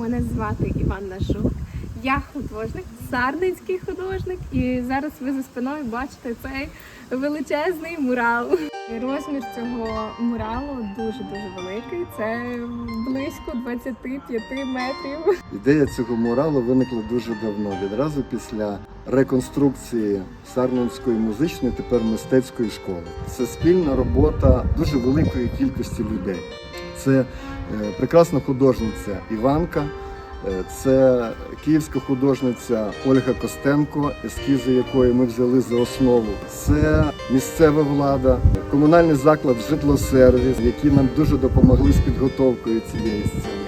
Мене звати Іванна Жук. Я художник, сарненський художник, і зараз ви за спиною бачите цей величезний мурал. Розмір цього муралу дуже дуже великий. Це близько 25 метрів. Ідея цього муралу виникла дуже давно, відразу після реконструкції Сарненської музичної, тепер мистецької школи. Це спільна робота дуже великої кількості людей. Це е, прекрасна художниця Іванка, е, це київська художниця Ольга Костенко, ескізи якої ми взяли за основу. Це місцева влада, комунальний заклад житлосервіс, які нам дуже допомогли з підготовкою цієї сцени.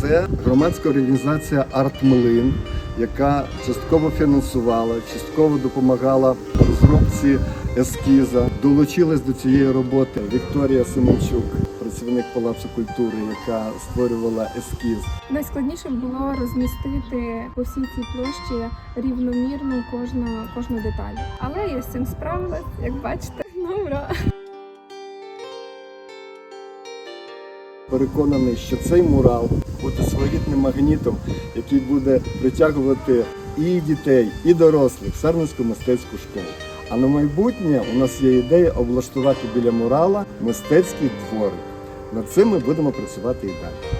Це громадська організація Артмлин, яка частково фінансувала, частково допомагала розробці ескіза. Долучилась до цієї роботи Вікторія Семенчук, працівник Палацу культури, яка створювала ескіз. Найскладніше було розмістити по всій цій площі рівномірно кожну, кожну деталь. Але я з цим справилась, як бачите, ну ура! Переконаний, що цей мурал буде своєрідним магнітом, який буде притягувати і дітей, і дорослих в Сарненську мистецьку школу. А на майбутнє у нас є ідея облаштувати біля мурала мистецький дворик. Над цим ми будемо працювати і далі.